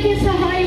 Thank you so much.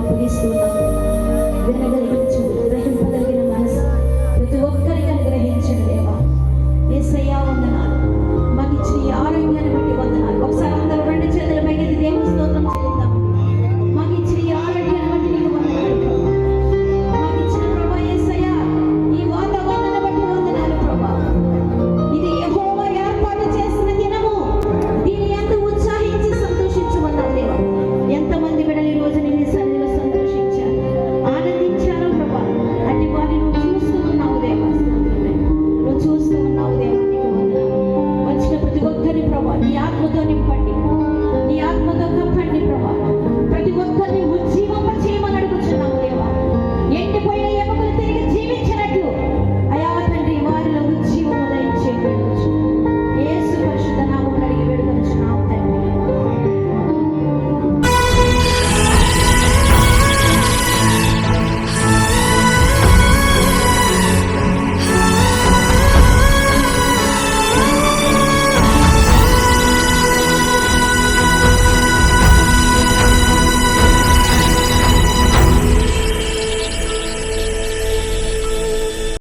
Please do. ప్రభా నీ ఆత్మతో నింపండి. నీ ఆత్మతో కప్పండి ప్రభా. ప్రతి ఒక్కరిని ఉజ్జీవంప